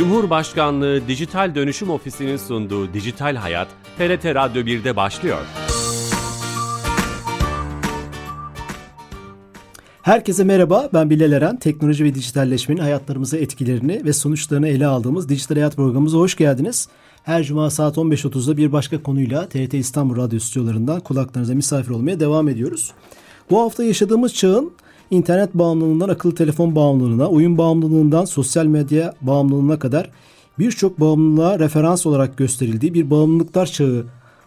Cumhurbaşkanlığı Dijital Dönüşüm Ofisi'nin sunduğu Dijital Hayat, TRT Radyo 1'de başlıyor. Herkese merhaba, ben Bilal Eren. Teknoloji ve dijitalleşmenin hayatlarımıza etkilerini ve sonuçlarını ele aldığımız Dijital Hayat programımıza hoş geldiniz. Her cuma saat 15.30'da bir başka konuyla TRT İstanbul Radyo stüdyolarından kulaklarınıza misafir olmaya devam ediyoruz. Bu hafta yaşadığımız çağın internet bağımlılığından akıllı telefon bağımlılığına, oyun bağımlılığından sosyal medya bağımlılığına kadar birçok bağımlılığa referans olarak gösterildiği bir bağımlılıklar çağı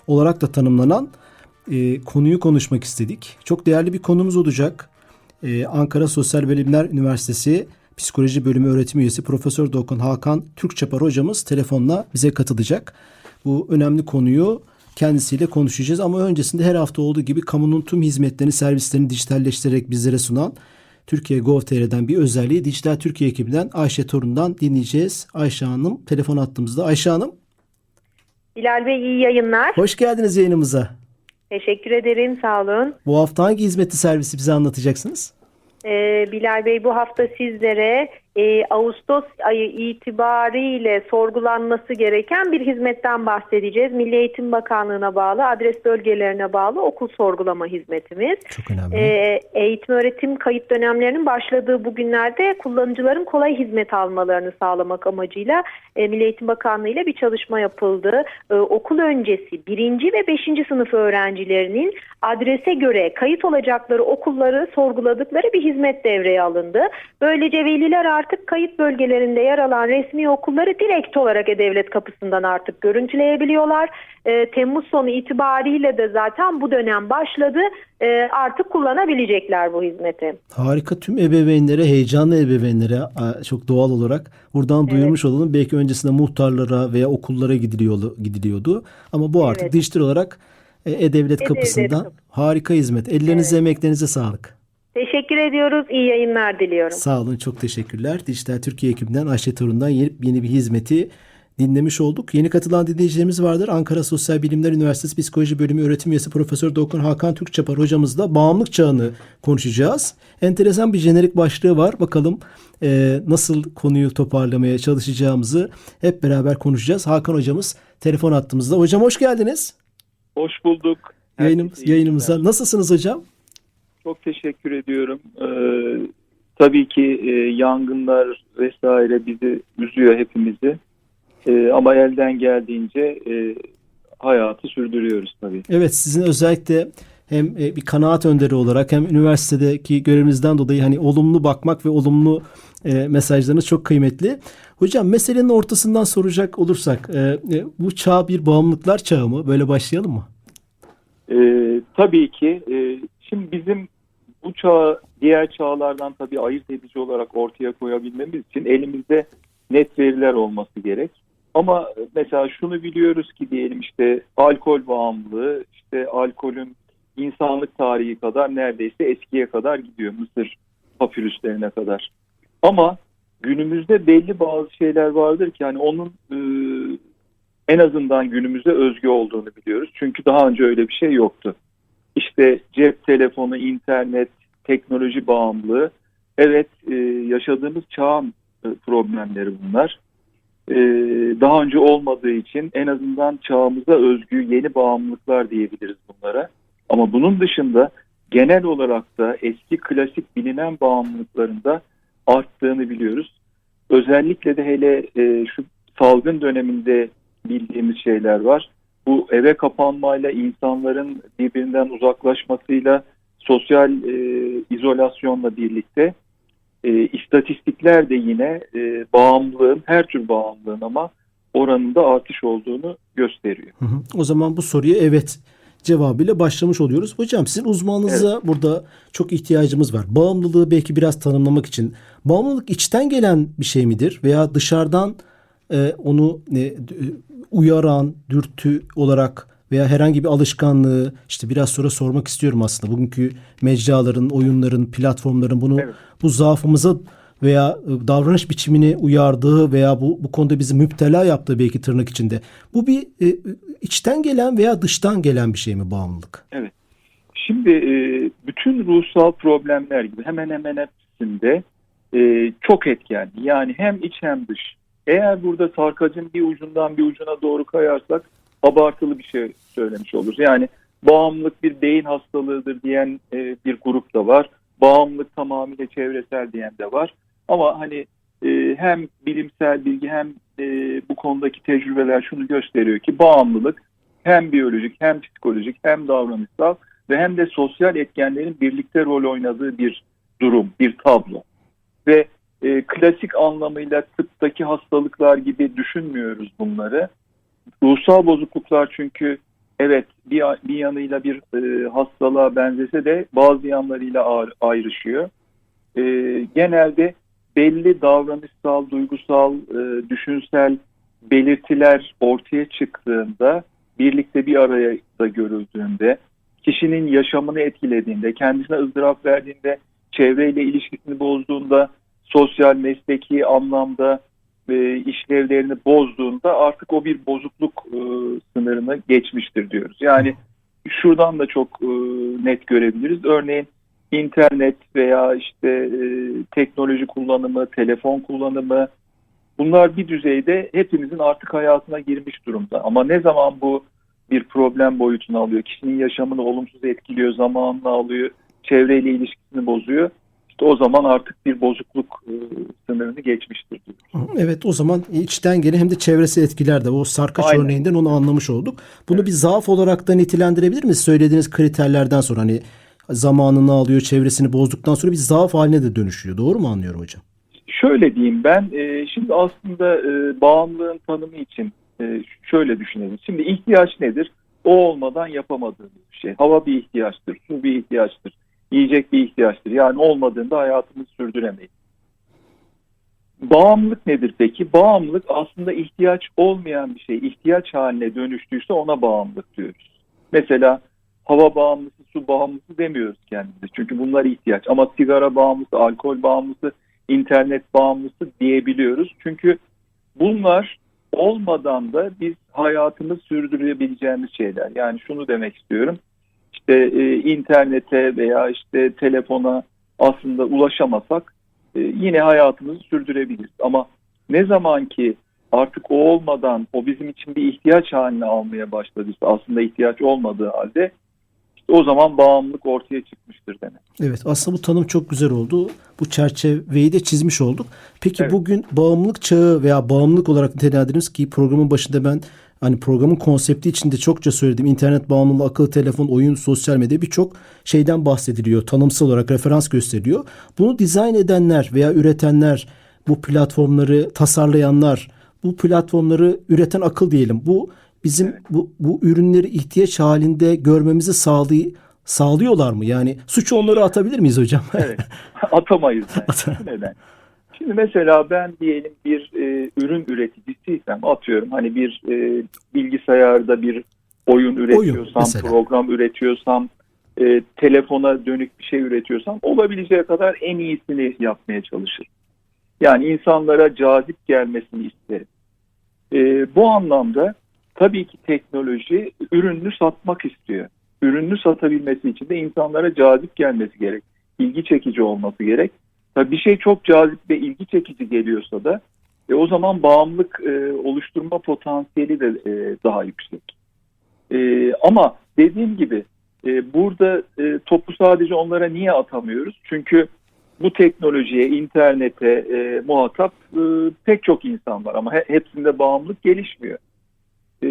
olarak da tanımlanan e, konuyu konuşmak istedik. Çok değerli bir konumuz olacak. Ee, Ankara Sosyal Bilimler Üniversitesi Psikoloji Bölümü öğretim üyesi Profesör Dokun Hakan Türkçapar hocamız telefonla bize katılacak. Bu önemli konuyu kendisiyle konuşacağız ama öncesinde her hafta olduğu gibi kamunun tüm hizmetlerini, servislerini dijitalleştirerek bizlere sunan Türkiye Gov.tr'den bir özelliği Dijital Türkiye ekibinden Ayşe Torun'dan dinleyeceğiz. Ayşe Hanım telefon attığımızda. Ayşe Hanım Bilal Bey iyi yayınlar. hoş geldiniz yayınımıza. Teşekkür ederim sağ olun. Bu hafta hangi hizmetli servisi bize anlatacaksınız? Ee, Bilal Bey bu hafta sizlere e, Ağustos ayı itibariyle sorgulanması gereken bir hizmetten bahsedeceğiz. Milli Eğitim Bakanlığı'na bağlı, adres bölgelerine bağlı okul sorgulama hizmetimiz. Çok önemli. Ee, eğitim öğretim kayıt dönemlerinin başladığı bu günlerde kullanıcıların kolay hizmet almalarını sağlamak amacıyla e, Milli Eğitim Bakanlığı ile bir çalışma yapıldı. Ee, okul öncesi birinci ve beşinci sınıf öğrencilerinin adrese göre kayıt olacakları okulları sorguladıkları bir hizmet devreye alındı. Böylece veliler artık kayıt bölgelerinde yer alan resmi okulları direkt olarak E-Devlet kapısından artık görüntüleyebiliyorlar. Ee, Temmuz sonu itibariyle de zaten bu dönem başladı. Ee, artık kullanabilecekler bu hizmeti. Harika tüm ebeveynlere, heyecanlı ebeveynlere çok doğal olarak buradan duyurmuş olalım. Belki öncesinde muhtarlara veya okullara gidiliyordu. Ama bu artık Evet. dijital olarak e, E-Devlet kapısından kapı. harika hizmet. Ellerinize, emeklerinize sağlık. Teşekkür ediyoruz. İyi yayınlar diliyorum. Sağ olun, çok teşekkürler. Dijital Türkiye ekibinden Ayşe Torun'dan yeni, yeni bir hizmeti dinlemiş olduk. Yeni katılan dinleyicilerimiz vardır. Ankara Sosyal Bilimler Üniversitesi Psikoloji Bölümü öğretim üyesi Profesör Doktor Hakan Türkçapar hocamızla bağımlılık çağını konuşacağız. Enteresan bir jenerik başlığı var. Bakalım e, nasıl konuyu toparlamaya çalışacağımızı hep beraber konuşacağız. Hakan hocamız telefon attığımızda. Hocam hoş geldiniz. Hoş bulduk. Yayınım, yayınımıza. Nasılsınız hocam? Çok teşekkür ediyorum. Ee, tabii ki e, yangınlar vesaire bizi üzüyor hepimizi. Ee, ama elden geldiğince e, hayatı sürdürüyoruz tabii. Evet sizin özellikle hem e, bir kanaat önderi olarak hem üniversitedeki görevinizden dolayı hani olumlu bakmak ve olumlu e, mesajlarınız çok kıymetli. Hocam meselenin ortasından soracak olursak e, e, bu çağ bir bağımlılıklar çağı mı? Böyle başlayalım mı? Ee, tabii ki e, şimdi bizim bu çağı diğer çağlardan tabii ayırt edici olarak ortaya koyabilmemiz için elimizde net veriler olması gerek. Ama mesela şunu biliyoruz ki diyelim işte alkol bağımlılığı işte alkolün insanlık tarihi kadar neredeyse eskiye kadar gidiyor Mısır papirüslerine kadar. Ama günümüzde belli bazı şeyler vardır ki hani onun e, en azından günümüze özgü olduğunu biliyoruz. Çünkü daha önce öyle bir şey yoktu. İşte cep telefonu, internet, teknoloji bağımlılığı. Evet e, yaşadığımız çağın e, problemleri bunlar. E, daha önce olmadığı için en azından çağımıza özgü yeni bağımlılıklar diyebiliriz bunlara. Ama bunun dışında genel olarak da eski klasik bilinen bağımlılıklarında arttığını biliyoruz. Özellikle de hele şu salgın döneminde bildiğimiz şeyler var. Bu eve kapanmayla insanların birbirinden uzaklaşmasıyla sosyal e, izolasyonla birlikte e, istatistikler de yine e, bağımlılığın her tür bağımlılığın ama oranında artış olduğunu gösteriyor. Hı hı. O zaman bu soruya evet cevabıyla başlamış oluyoruz. Hocam sizin uzmanınıza burada çok ihtiyacımız var. Bağımlılığı belki biraz tanımlamak için. Bağımlılık içten gelen bir şey midir? Veya dışarıdan e, onu e, uyaran, dürtü olarak veya herhangi bir alışkanlığı işte biraz sonra sormak istiyorum aslında. Bugünkü mecraların, oyunların, platformların bunu Evet. bu zaafımıza veya e, davranış biçimini uyardığı veya bu bu konuda bizi müptela yaptığı belki tırnak içinde. Bu bir e, içten gelen veya dıştan gelen bir şey mi bağımlılık? Şimdi e, bütün ruhsal problemler gibi hemen hemen hepsinde e, çok etken. Yani hem iç hem dış. Eğer burada sarkacın bir ucundan bir ucuna doğru kayarsak abartılı bir şey söylemiş oluruz. Yani bağımlılık bir beyin hastalığıdır diyen e, bir grup da var. Bağımlılık tamamıyla çevresel diyen de var. Ama hani e, hem bilimsel bilgi hem e, bu konudaki tecrübeler şunu gösteriyor ki bağımlılık hem biyolojik hem psikolojik hem davranışsal ve hem de sosyal etkenlerin birlikte rol oynadığı bir durum, bir tablo. Ve e, klasik anlamıyla tıptaki hastalıklar gibi düşünmüyoruz bunları. Ruhsal bozukluklar çünkü evet bir, bir yanıyla bir e, hastalığa benzese de bazı yanlarıyla ayrışıyor. E, genelde belli davranışsal, duygusal, e, düşünsel belirtiler ortaya çıktığında, birlikte bir araya da görüldüğünde, kişinin yaşamını etkilediğinde, kendisine ızdırap verdiğinde, çevreyle ilişkisini bozduğunda, sosyal, mesleki anlamda e, işlevlerini bozduğunda artık o bir bozukluk e, sınırını geçmiştir diyoruz. Yani şuradan da çok e, net görebiliriz. Örneğin internet veya işte e, teknoloji kullanımı, telefon kullanımı bunlar bir düzeyde hepimizin artık hayatına girmiş durumda. Ama ne zaman bu bir problem boyutunu alıyor, kişinin yaşamını olumsuz etkiliyor, zamanını alıyor, çevreyle ilişkisini bozuyor. İşte o zaman artık bir bozukluk e, sınırını geçmiştir diyoruz. Evet o zaman içten gelen hem de çevresel etkiler de o sarkaç Aynen. örneğinden onu anlamış olduk. Bunu bir zaaf olarak da nitelendirebilir miyiz? Söylediğiniz kriterlerden sonra hani zamanını alıyor, çevresini bozduktan sonra bir zaaf haline de dönüşüyor. Doğru mu anlıyorum hocam? Şöyle diyeyim ben, e, şimdi aslında e, bağımlılığın tanımı için şöyle düşünelim. Şimdi ihtiyaç nedir? O olmadan yapamadığımız bir şey. Hava bir ihtiyaçtır, su bir ihtiyaçtır, yiyecek bir ihtiyaçtır. Yani olmadığında hayatımızı sürdüremeyiz. Bağımlılık nedir peki? Bağımlılık aslında ihtiyaç olmayan bir şey. İhtiyaç haline dönüştüyse ona bağımlılık diyoruz. Mesela hava bağımlısı, su bağımlısı demiyoruz kendimize. Çünkü bunlar ihtiyaç. Ama sigara bağımlısı, alkol bağımlısı, internet bağımlısı diyebiliyoruz. Çünkü bunlar olmadan da biz hayatımızı sürdürebileceğimiz şeyler. Yani şunu demek istiyorum. İşte e, internete veya işte telefona aslında ulaşamasak e, yine hayatımızı sürdürebiliriz. Ama ne zaman ki artık o olmadan o bizim için bir ihtiyaç haline almaya başladıysa aslında ihtiyaç olmadığı halde işte o zaman bağımlılık ortaya çıkmıştır demek. Evet aslında bu tanım çok güzel oldu. Bu çerçeveyi de çizmiş olduk. Peki Evet. bugün bağımlılık çağı veya bağımlılık olarak nitelendiririz ki programın başında ben hani programın konsepti içinde çokça söyledim. İnternet bağımlılığı, akıllı telefon, oyun, sosyal medya birçok şeyden bahsediliyor. Tanımsal olarak referans gösteriyor. Bunu dizayn edenler veya üretenler, bu platformları tasarlayanlar, bu platformları üreten akıl diyelim. Bu bizim bu, bu ürünleri ihtiyaç halinde görmemizi sağlay sağlıyorlar mı? Yani suçu onlara atabilir miyiz hocam? Evet. Atamayız. Yani. Neden? Şimdi mesela ben diyelim bir e, ürün üreticisiysem atıyorum hani bir e, bilgisayarda bir oyun üretiyorsam, mesela. program üretiyorsam, e, telefona dönük bir şey üretiyorsam olabileceği kadar en iyisini yapmaya çalışırım. Yani insanlara cazip gelmesini isterim. E, bu anlamda tabii ki teknoloji ürününü satmak istiyor. Ürününü satabilmesi için de insanlara cazip gelmesi gerek. ilgi çekici olması gerek. Tabii bir şey çok cazip ve ilgi çekici geliyorsa da e, o zaman bağımlılık e, oluşturma potansiyeli de e, daha yüksek. E, ama dediğim gibi e, burada e, topu sadece onlara niye atamıyoruz? Çünkü bu teknolojiye, internete e, muhatap e, pek çok insan var ama he, hepsinde bağımlılık gelişmiyor. E,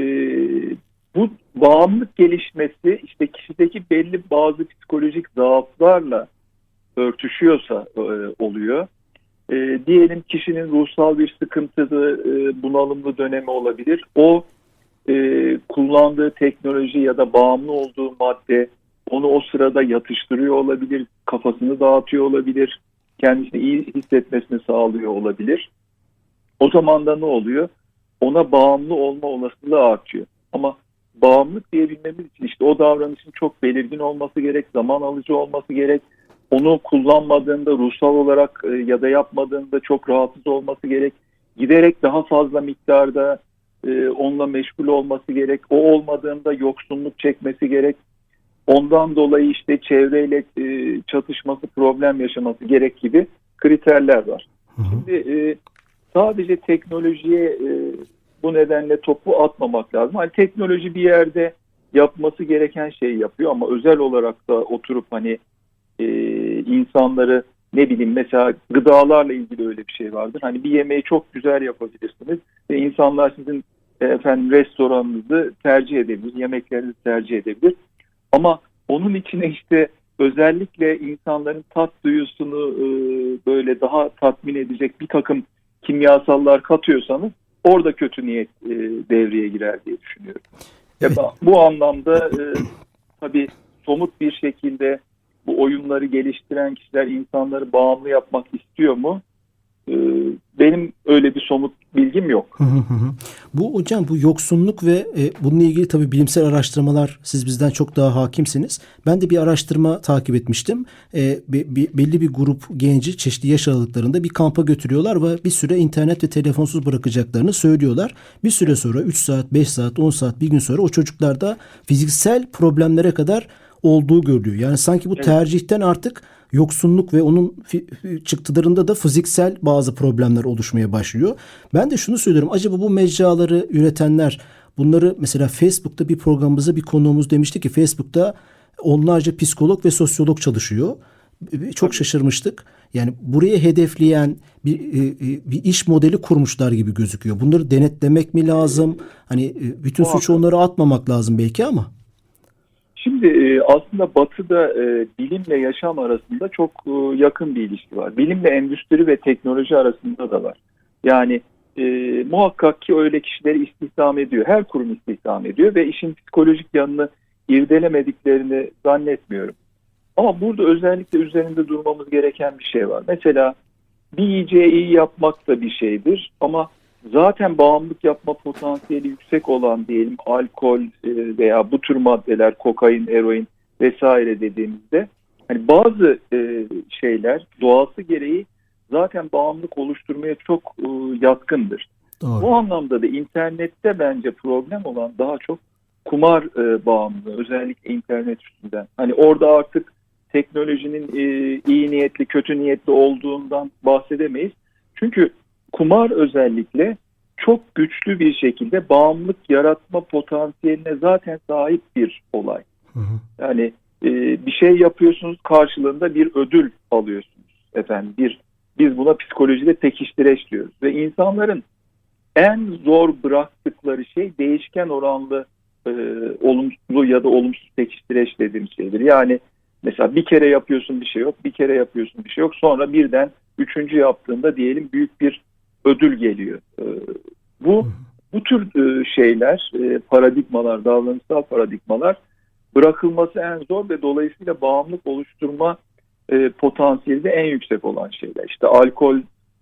bu bağımlılık gelişmesi işte kişideki belli bazı psikolojik zaaflarla örtüşüyorsa e, oluyor. E, diyelim kişinin ruhsal bir sıkıntılı, e, bunalımlı dönemi olabilir. O e, kullandığı teknoloji ya da bağımlı olduğu madde onu o sırada yatıştırıyor olabilir, kafasını dağıtıyor olabilir, kendisini iyi hissetmesini sağlıyor olabilir. O zaman da ne oluyor? Ona bağımlı olma olasılığı artıyor. Ama bağımlılık diyebilmemiz için işte o davranışın çok belirgin olması gerek, zaman alıcı olması gerek. Onu kullanmadığında ruhsal olarak e, ya da yapmadığında çok rahatsız olması gerek. Giderek daha fazla miktarda e, onunla meşgul olması gerek. O olmadığında yoksunluk çekmesi gerek. Ondan dolayı işte çevreyle e, çatışması, problem yaşaması gerek gibi kriterler var. Şimdi e, sadece teknolojiye e, bu nedenle topu atmamak lazım. Hani teknoloji bir yerde yapması gereken şeyi yapıyor ama özel olarak da oturup hani e, insanları ne bileyim mesela gıdalarla ilgili öyle bir şey vardır. Hani bir yemeği çok güzel yapabilirsiniz ve insanlar sizin e, efendim restoranınızı tercih edebilir, yemeklerinizi tercih edebilir. Ama onun içine işte özellikle insanların tat duyusunu e, böyle daha tatmin edecek bir takım kimyasallar katıyorsanız orada kötü niyet e, devreye girer diye düşünüyorum. Evet. bu anlamda e, tabii somut bir şekilde bu oyunları geliştiren kişiler insanları bağımlı yapmak istiyor mu? E, benim öyle bir somut bilgim yok. Bu hocam bu yoksunluk ve e, bununla ilgili tabii bilimsel araştırmalar siz bizden çok daha hakimsiniz. Ben de bir araştırma takip etmiştim. E, be- be- belli bir grup genci çeşitli yaş aralıklarında bir kampa götürüyorlar ve bir süre internet ve telefonsuz bırakacaklarını söylüyorlar. Bir süre sonra 3 saat, 5 saat, 10 saat, bir gün sonra o çocuklarda fiziksel problemlere kadar olduğu görülüyor. Yani sanki bu Evet. tercihten artık yoksunluk ve onun çıktılarında da fiziksel bazı problemler oluşmaya başlıyor. Ben de şunu söylüyorum. Acaba bu mecraları üretenler bunları mesela Facebook'ta bir programımızda bir konuğumuz demişti ki Facebook'ta onlarca psikolog ve sosyolog çalışıyor. Çok şaşırmıştık. Yani buraya hedefleyen bir, e, e, bir iş modeli kurmuşlar gibi gözüküyor. Bunları denetlemek mi lazım? Hani e, bütün suçu Muhakkak. onlara atmamak lazım belki ama. Şimdi e, aslında Batı'da e, bilimle yaşam arasında çok e, yakın bir ilişki var. Bilimle endüstri ve teknoloji arasında da var. Yani e, muhakkak ki öyle kişileri istihdam ediyor. Her kurum istihdam ediyor ve işin psikolojik yanını irdelemediklerini zannetmiyorum. Ama burada özellikle üzerinde durmamız gereken bir şey var. Mesela bir yiyeceği iyi yapmak da bir şeydir ama zaten bağımlılık yapma potansiyeli yüksek olan diyelim alkol e, veya bu tür maddeler kokain, eroin vesaire dediğimizde hani bazı e, şeyler doğası gereği zaten bağımlılık oluşturmaya çok e, yatkındır. Doğru. Bu anlamda da internette bence problem olan daha çok kumar bağımlılığı özellikle internet üstünden. Hani orada artık teknolojinin iyi niyetli kötü niyetli olduğundan bahsedemeyiz. Çünkü kumar özellikle çok güçlü bir şekilde bağımlılık yaratma potansiyeline zaten sahip bir olay. Hı hı. Yani e, bir şey yapıyorsunuz karşılığında bir ödül alıyorsunuz efendim. Bir biz buna psikolojide pekiştireç diyoruz ve insanların en zor bıraktıkları şey değişken oranlı e, olumlu ya da olumsuz pekiştireç dediğim şeydir. Yani mesela bir kere yapıyorsun bir şey yok, bir kere yapıyorsun bir şey yok. Sonra birden üçüncü yaptığında diyelim büyük bir ödül geliyor. E, bu bu tür e, şeyler, e, paradigmalar, davranışsal paradigmalar bırakılması en zor ve dolayısıyla bağımlılık oluşturma e, potansiyeli de en yüksek olan şeyler. İşte alkol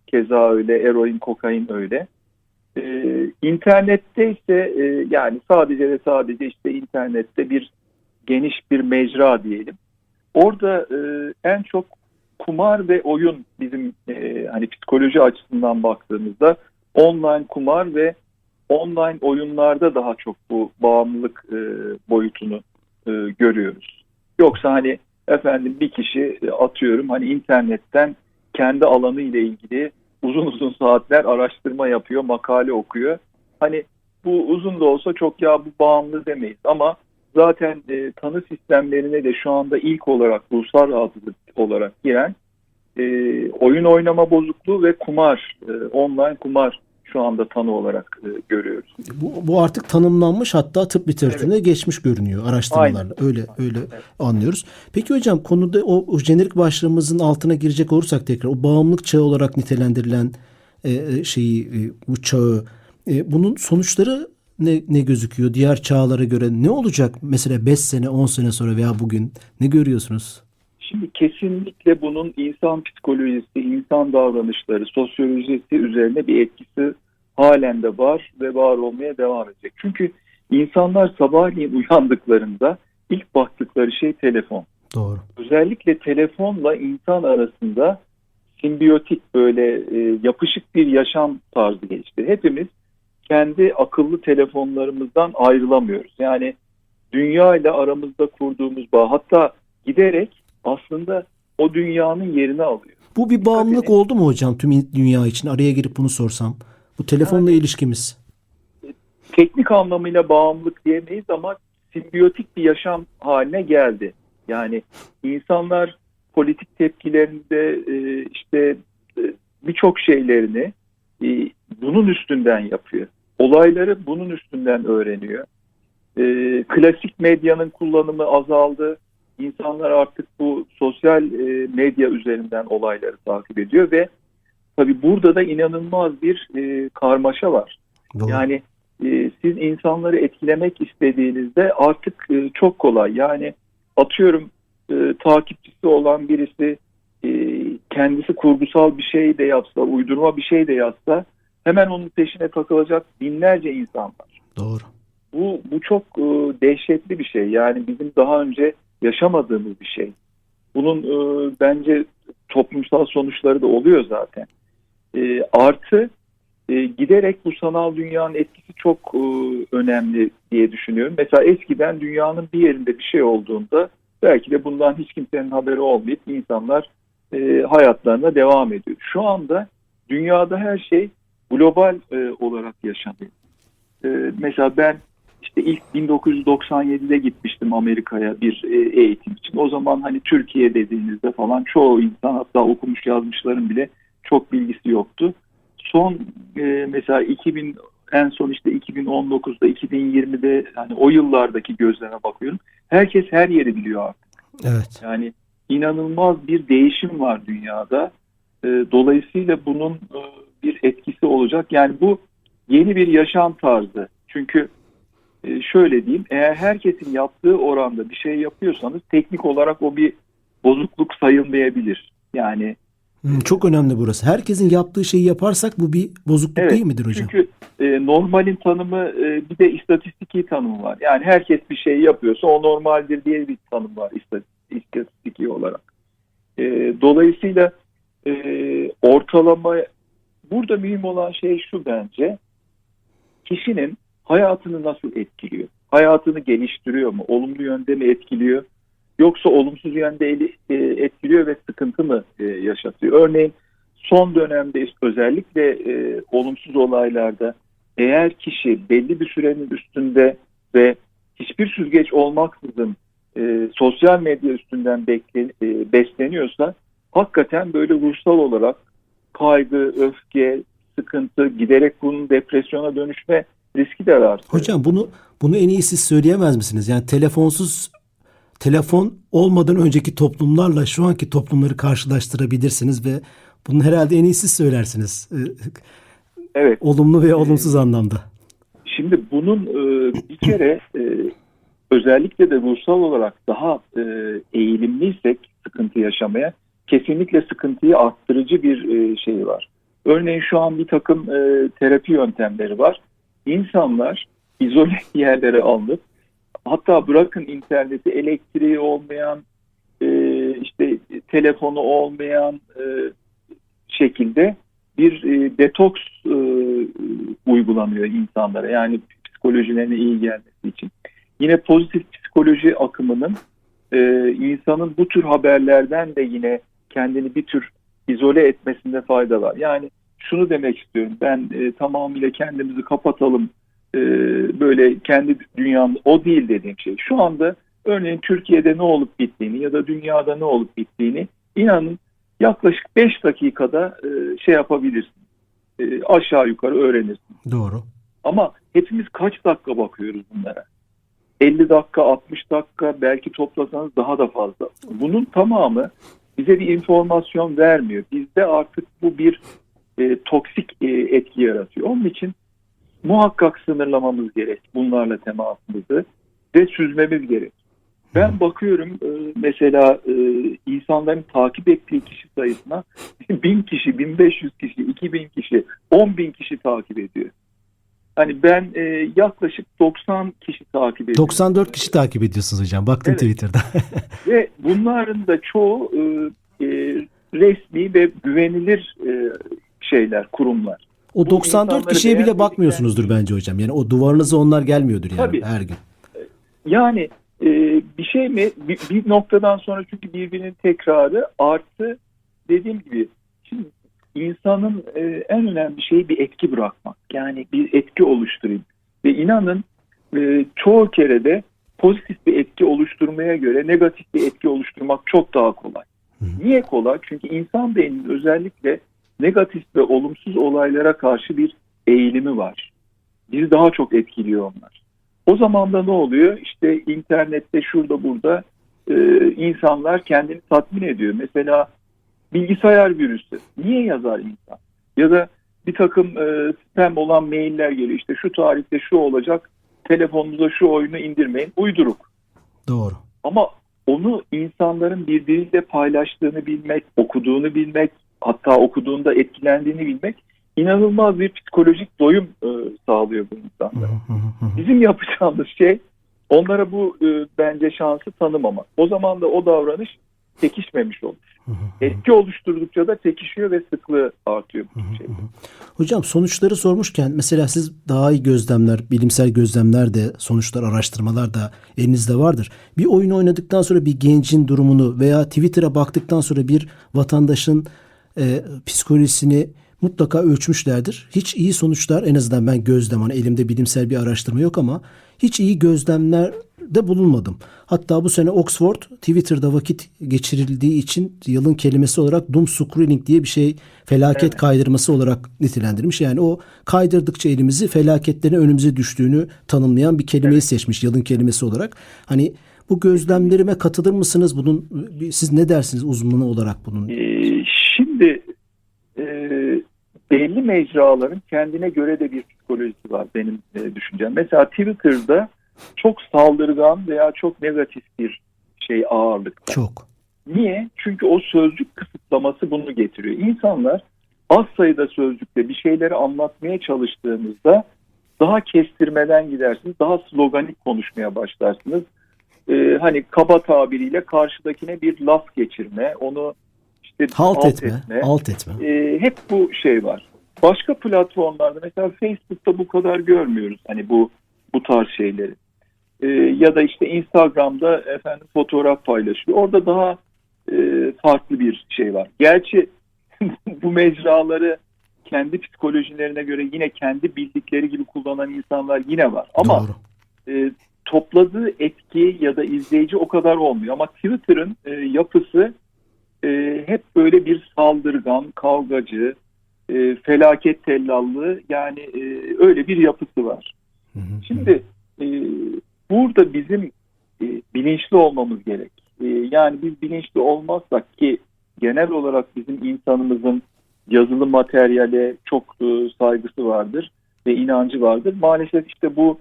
keza öyle, eroin, kokain öyle. E, internette ise e, yani sadece ve sadece işte internette bir geniş bir mecra diyelim. Orada e, en çok kumar ve oyun bizim e, hani psikoloji açısından baktığımızda online kumar ve online oyunlarda daha çok bu bağımlılık e, boyutunu e, görüyoruz. Yoksa hani efendim bir kişi e, atıyorum hani internetten kendi alanı ile ilgili uzun uzun saatler araştırma yapıyor, makale okuyor. Hani bu uzun da olsa çok ya bu bağımlı demeyiz ama zaten e, tanı sistemlerine de şu anda ilk olarak ruhsal rahatsızlık olarak giren e, oyun oynama bozukluğu ve kumar, e, online kumar şu anda tanı olarak e, görüyoruz. Bu, bu artık tanımlanmış hatta tıp literatürüne geçmiş görünüyor araştırmalarla. Öyle öyle anlıyoruz. Peki hocam konuda o, o jenerik başlığımızın altına girecek olursak tekrar o bağımlılık çağı olarak nitelendirilen e, e, şeyi e, bu çağı e, bunun sonuçları ne, ne gözüküyor diğer çağlara göre ne olacak mesela 5 sene 10 sene sonra veya bugün ne görüyorsunuz? Şimdi kesinlikle bunun insan psikolojisi, insan davranışları, sosyolojisi üzerine bir etkisi halen de var ve var olmaya devam edecek. Çünkü insanlar sabahleyin uyandıklarında ilk baktıkları şey telefon. Doğru. Özellikle telefonla insan arasında simbiyotik böyle e, yapışık bir yaşam tarzı gelişti. Hepimiz kendi akıllı telefonlarımızdan ayrılamıyoruz. Yani dünya ile aramızda kurduğumuz bağ hatta giderek aslında o dünyanın yerini alıyor. Bu bir bağımlılık edin. oldu mu hocam tüm dünya için? Araya girip bunu sorsam. Bu telefonla ilişkimiz. teknik anlamıyla bağımlılık diyemeyiz ama simbiyotik bir yaşam haline geldi. Yani insanlar politik tepkilerinde e, işte e, birçok şeylerini e, bunun üstünden yapıyor. Olayları bunun üstünden öğreniyor. E, Klasik medyanın kullanımı azaldı. İnsanlar artık bu sosyal e, medya üzerinden olayları takip ediyor ve tabii burada da inanılmaz bir e, karmaşa var. Doğru. Yani e, siz insanları etkilemek istediğinizde artık e, çok kolay. Yani atıyorum e, takipçisi olan birisi e, kendisi kurgusal bir şey de yapsa, uydurma bir şey de yazsa hemen onun peşine takılacak binlerce insan var. Doğru. Bu, bu çok e, dehşetli bir şey. Yani bizim daha önce yaşamadığımız bir şey. Bunun e, bence toplumsal sonuçları da oluyor zaten. E, artı e, giderek bu sanal dünyanın etkisi çok e, önemli diye düşünüyorum. Mesela eskiden dünyanın bir yerinde bir şey olduğunda belki de bundan hiç kimsenin haberi olmayıp insanlar e, hayatlarına devam ediyor. Şu anda dünyada her şey global e, olarak yaşanıyor. E, mesela ben işte ilk 1997'de gitmiştim Amerika'ya bir e, eğitim için. O zaman hani Türkiye dediğinizde falan çoğu insan hatta okumuş yazmışların bile çok bilgisi yoktu. Son e, mesela 2000 en son işte 2019'da 2020'de hani o yıllardaki gözleme bakıyorum. Herkes her yeri biliyor artık. Evet. Yani inanılmaz bir değişim var dünyada. E, dolayısıyla bunun e, bir etkisi olacak. Yani bu yeni bir yaşam tarzı. Çünkü e, şöyle diyeyim, eğer herkesin yaptığı oranda bir şey yapıyorsanız teknik olarak o bir bozukluk sayılmayabilir. Yani Hmm, çok önemli burası. Herkesin yaptığı şeyi yaparsak bu bir bozukluk Evet, değil midir hocam? Çünkü e, normalin tanımı e, bir de istatistiki tanımı var. Yani herkes bir şey yapıyorsa o normaldir diye bir tanım var istat- istatistiki olarak. E, dolayısıyla e, ortalama burada mühim olan şey şu bence kişinin hayatını nasıl etkiliyor? Hayatını geliştiriyor mu? Olumlu yönde mi etkiliyor? Yoksa olumsuz yönde e, etkiliyor ve sıkıntı mı e, yaşatıyor? Örneğin son dönemde özellikle e, olumsuz olaylarda eğer kişi belli bir sürenin üstünde ve hiçbir süzgeç olmaksızın e, sosyal medya üstünden bekle, e, besleniyorsa hakikaten böyle ruhsal olarak kaygı, öfke, sıkıntı giderek bunun depresyona dönüşme riski de var. Hocam bunu bunu en iyi siz söyleyemez misiniz? Yani telefonsuz telefon olmadan önceki toplumlarla şu anki toplumları karşılaştırabilirsiniz ve bunu herhalde en iyi siz söylersiniz. Ee, Evet. Olumlu ve olumsuz anlamda. Şimdi bunun e, bir kere e, özellikle de ruhsal olarak daha e, eğilimliysek sıkıntı yaşamaya kesinlikle sıkıntıyı arttırıcı bir e, şey var. Örneğin şu an bir takım e, terapi yöntemleri var. İnsanlar izole yerlere alınıp hatta bırakın interneti elektriği olmayan e, işte telefonu olmayan e, şekilde bir e, detoks e, uygulanıyor insanlara. Yani psikolojilerine iyi gelmesi için. Yine pozitif psikoloji akımının e, insanın bu tür haberlerden de yine kendini bir tür izole etmesinde fayda var. Yani şunu demek istiyorum. Ben e, tamamıyla kendimizi kapatalım. e, böyle kendi dünyamda o değil dediğim şey. Şu anda örneğin Türkiye'de ne olup bittiğini ya da dünyada ne olup bittiğini inanın yaklaşık 5 dakikada e, şey yapabilirsin. E, aşağı yukarı öğrenirsin. Doğru. Ama hepimiz kaç dakika bakıyoruz bunlara? 50 dakika, 60 dakika belki toplasanız daha da fazla. Bunun tamamı bize bir informasyon vermiyor. Bizde artık bu bir e, toksik e, etki yaratıyor. Onun için muhakkak sınırlamamız gerek bunlarla temasımızı ve süzmemiz gerek. Ben bakıyorum e, mesela e, insanların takip ettiği kişi sayısına 1000 kişi, 1500 kişi, 2000 kişi, 10 bin kişi takip ediyor. Hani ben e, yaklaşık 90 kişi takip ediyorum. 94 kişi takip ediyorsunuz hocam. Baktım Evet. Twitter'da. Ve bunların da çoğu e, e, resmi ve güvenilir e, şeyler, kurumlar. O Bu 94 insanları kişiye bile bakmıyorsunuzdur bence hocam. Yani o duvarınıza onlar gelmiyordur yani Tabii. her gün. Yani e, bir şey mi? Bir, bir noktadan sonra çünkü birbirinin tekrarı artı dediğim gibi insanın e, en önemli şeyi bir etki bırakmak. Yani bir etki oluşturayım. Ve inanın e, çoğu kere de pozitif bir etki oluşturmaya göre negatif bir etki oluşturmak çok daha kolay. Niye kolay? Çünkü insan beyninin özellikle negatif ve olumsuz olaylara karşı bir eğilimi var. Bizi daha çok etkiliyor onlar. O zaman da ne oluyor? İşte internette şurada burada e, insanlar kendini tatmin ediyor. Mesela bilgisayar virüsü. Niye yazar insan? Ya da bir takım e, spam olan mailler geliyor. İşte şu tarihte şu olacak. Telefonunuza şu oyunu indirmeyin. Uyduruk. Doğru. Ama onu insanların birbiriyle paylaştığını bilmek, okuduğunu bilmek, hatta okuduğunda etkilendiğini bilmek inanılmaz bir psikolojik doyum e, sağlıyor bu insanlara. Bizim yapacağımız şey onlara bu e, bence şansı tanımamak. O zaman da o davranış tekişmemiş olur. Etki oluşturdukça da tekişiyor ve sıklığı artıyor bu şey. Hocam sonuçları sormuşken mesela siz daha iyi gözlemler, bilimsel gözlemler de sonuçlar, araştırmalar da elinizde vardır. Bir oyun oynadıktan sonra bir gencin durumunu veya Twitter'a baktıktan sonra bir vatandaşın e, psikolojisini mutlaka ölçmüşlerdir. Hiç iyi sonuçlar en azından ben gözlem hani elimde bilimsel bir araştırma yok ama hiç iyi gözlemler de bulunmadım. Hatta bu sene Oxford Twitter'da vakit geçirildiği için yılın kelimesi olarak doom scrolling diye bir şey felaket Evet. kaydırması olarak nitelendirmiş. Yani o kaydırdıkça elimizi felaketlerin önümüze düştüğünü tanımlayan bir kelimeyi seçmiş yılın kelimesi olarak. Hani bu gözlemlerime katılır mısınız? Bunun siz ne dersiniz uzmanı olarak bunun? Ee, şimdi e, belli mecraların kendine göre de bir psikolojisi var benim e, düşüncem. Mesela Twitter'da çok saldırgan veya çok negatif bir şey ağırlıkta. Çok. Niye? Çünkü o sözcük kısıtlaması bunu getiriyor. İnsanlar az sayıda sözcükle bir şeyleri anlatmaya çalıştığınızda daha kestirmeden gidersiniz, daha sloganik konuşmaya başlarsınız. Ee, hani kaba tabiriyle karşıdakine bir laf geçirme, onu işte Halt, etme, alt etme. ee, hep bu şey var. Başka platformlarda mesela Facebook'ta bu kadar görmüyoruz hani bu bu tarz şeyleri. Ee, ya da işte Instagram'da efendim fotoğraf paylaşıyor. Orada daha e, farklı bir şey var. Gerçi bu mecraları kendi psikolojilerine göre yine kendi bildikleri gibi kullanan insanlar yine var. Ama Doğru. e, topladığı etki ya da izleyici o kadar olmuyor. Ama Twitter'ın e, yapısı e, hep böyle bir saldırgan, kavgacı, e, felaket tellallığı yani e, öyle bir yapısı var. Hı hı. Şimdi e, burada bizim e, bilinçli olmamız gerek. E, yani biz bilinçli olmazsak ki genel olarak bizim insanımızın yazılı materyale çok e, saygısı vardır ve inancı vardır. Maalesef işte bu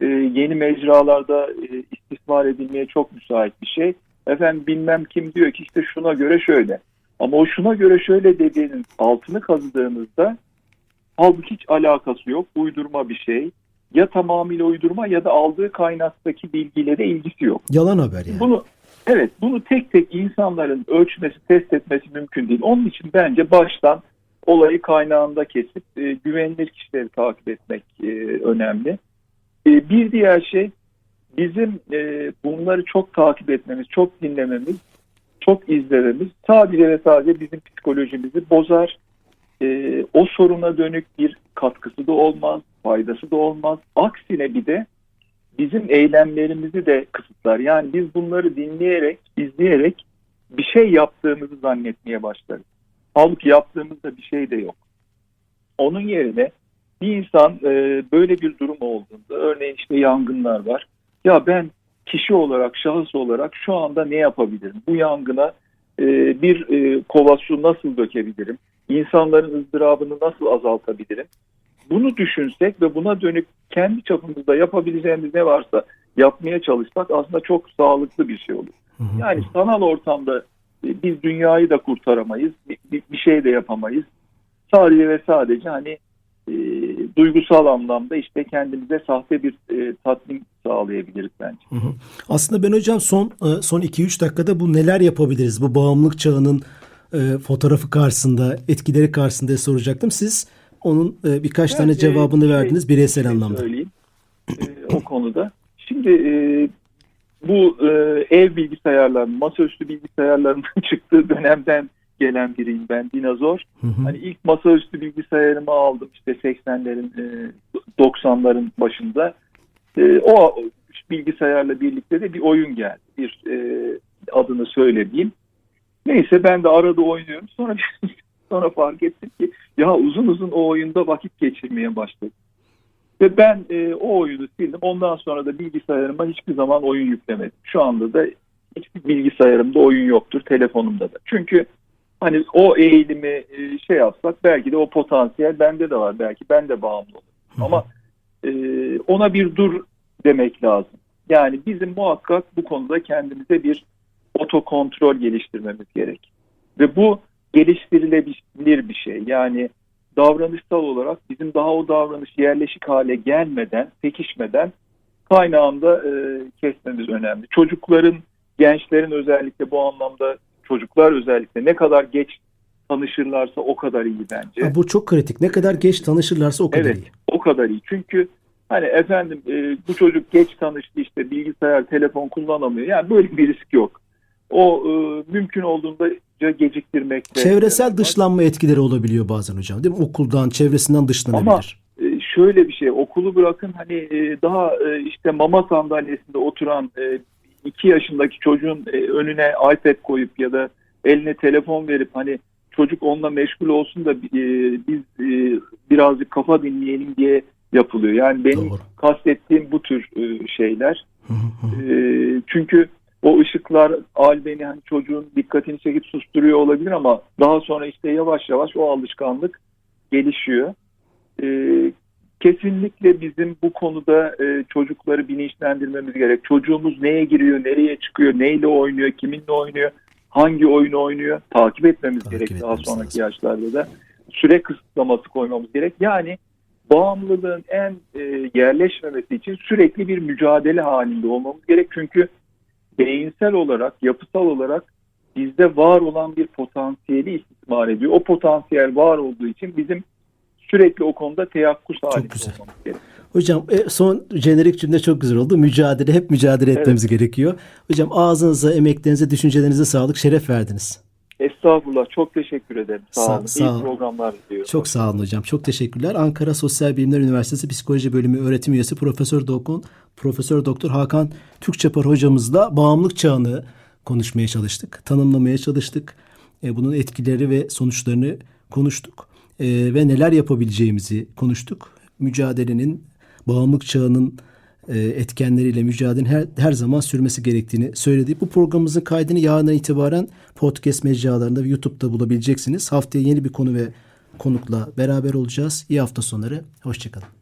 e, yeni mecralarda e, istismar edilmeye çok müsait bir şey. Efendim bilmem kim diyor ki işte şuna göre şöyle. Ama o şuna göre şöyle dediğinin altını kazıdığınızda halbuki hiç alakası yok. Uydurma bir şey. Ya tamamıyla uydurma ya da aldığı kaynaktaki bilgiyle de ilgisi yok. Yalan haber yani. Bunu evet bunu tek tek insanların ölçmesi, test etmesi mümkün değil. Onun için bence baştan olayı kaynağında kesip e, güvenilir kişileri takip etmek e, önemli. E, bir diğer şey bizim e, bunları çok takip etmemiz, çok dinlememiz, çok izlememiz sadece ve sadece bizim psikolojimizi bozar. E, o soruna dönük bir katkısı da olmaz, faydası da olmaz. Aksine bir de bizim eylemlerimizi de kısıtlar. Yani biz bunları dinleyerek, izleyerek bir şey yaptığımızı zannetmeye başlarız. Halbuki yaptığımızda bir şey de yok. Onun yerine bir insan e, böyle bir durum olduğunda, örneğin işte yangınlar var. Ya ben kişi olarak, şahıs olarak şu anda ne yapabilirim? Bu yangına e, bir e, kova su nasıl dökebilirim? İnsanların ızdırabını nasıl azaltabilirim? Bunu düşünsek ve buna dönük kendi çapımızda yapabileceğimiz ne varsa yapmaya çalışsak aslında çok sağlıklı bir şey olur. Yani sanal ortamda e, biz dünyayı da kurtaramayız, bir, bir- bir şey de yapamayız. Sadece ve sadece hani e, duygusal anlamda işte kendimize sahte bir e, tatmin sağlayabiliriz bence. Hı hı. Aslında ben hocam son e, son 2-3 dakikada bu neler yapabiliriz? Bu bağımlılık çağının e, fotoğrafı karşısında, etkileri karşısında soracaktım. Siz onun e, birkaç tane Ben, e, cevabını şey- verdiniz bireysel şey anlamda. Söyleyeyim e, o konuda. Şimdi e, bu e, ev bilgisayarlarının, masaüstü bilgisayarların çıktığı dönemden gelen biriyim ben dinozor. Hı hı. Hani ilk masaüstü bilgisayarımı aldım işte 80'lerin e, 90'ların başında. E, o bilgisayarla birlikte de bir oyun geldi. Bir e, adını söylemeyeyim. Neyse ben de arada oynuyorum. Sonra sonra fark ettim ki ya uzun uzun o oyunda vakit geçirmeye başladım. Ve ben e, o oyunu sildim. Ondan sonra da bilgisayarıma hiçbir zaman oyun yüklemedim. Şu anda da hiçbir bilgisayarımda oyun yoktur, telefonumda da. Çünkü hani o eğilimi e, şey yapsak belki de o potansiyel bende de var. Belki ben de bağımlı olurum. Ama e, ona bir dur demek lazım. Yani bizim muhakkak bu konuda kendimize bir otokontrol geliştirmemiz gerek. Ve bu geliştirilebilir bir şey. Yani davranışsal olarak bizim daha o davranış yerleşik hale gelmeden, pekişmeden kaynağında e, kesmemiz önemli. Çocukların, gençlerin özellikle bu anlamda çocuklar özellikle ne kadar geç tanışırlarsa o kadar iyi bence. Ha, bu çok kritik. Ne kadar geç tanışırlarsa o kadar Evet. iyi. O kadar iyi. Çünkü hani efendim e, bu çocuk geç tanıştı işte bilgisayar, telefon kullanamıyor. Yani böyle bir risk yok. O e, mümkün olduğunda geciktirmekte. Çevresel dışlanma etkileri olabiliyor bazen hocam değil mi? Okuldan, çevresinden dışlanabilir. E, şöyle bir şey okulu bırakın hani e, daha e, işte mama sandalyesinde oturan e, iki yaşındaki çocuğun e, önüne iPad koyup ya da eline telefon verip hani çocuk onunla meşgul olsun da e, biz e, birazcık kafa dinleyelim diye yapılıyor. Yani benim Doğru. kastettiğim bu tür şeyler. Çünkü o ışıklar albeni hani çocuğun dikkatini çekip susturuyor olabilir ama daha sonra işte yavaş yavaş o alışkanlık gelişiyor. Kesinlikle bizim bu konuda e, çocukları bilinçlendirmemiz gerek. Çocuğumuz neye giriyor, nereye çıkıyor, neyle oynuyor, kiminle oynuyor, hangi oyunu oynuyor takip etmemiz Takip gerek daha sonraki lazım. yaşlarda da. Süre kısıtlaması koymamız gerek. Yani bağımlılığın en e, yerleşmemesi için sürekli bir mücadele halinde olmamız gerek. Çünkü beyinsel olarak, yapısal olarak bizde var olan bir potansiyeli istismar ediyor. O potansiyel var olduğu için bizim sürekli o konuda teyakkuz halinde güzel. olmamız gerek. Hocam e, son jenerik cümle çok güzel oldu. Mücadele, hep mücadele etmemiz gerekiyor. Hocam ağzınıza, emeklerinize, düşüncelerinize sağlık, şeref verdiniz. Estağfurullah. Çok teşekkür ederim. Sağ, Sağ- olun. sağ İyi olun. programlar diliyorum. Çok sağ olun hocam. Çok teşekkürler. Ankara Sosyal Bilimler Üniversitesi Psikoloji Bölümü öğretim üyesi Profesör Doktor Profesör Doktor Hakan Türkçapar hocamızla bağımlılık çağını konuşmaya çalıştık. Tanımlamaya çalıştık. E, bunun etkileri ve sonuçlarını konuştuk. E, ve neler yapabileceğimizi konuştuk. Mücadelenin bağımlılık çağının e, etkenleriyle mücadelenin her, her zaman sürmesi gerektiğini söyledi. Bu programımızın kaydını yarından itibaren podcast mecralarında ve YouTube'da bulabileceksiniz. Haftaya yeni bir konu ve konukla beraber olacağız. İyi hafta sonları. Hoşçakalın.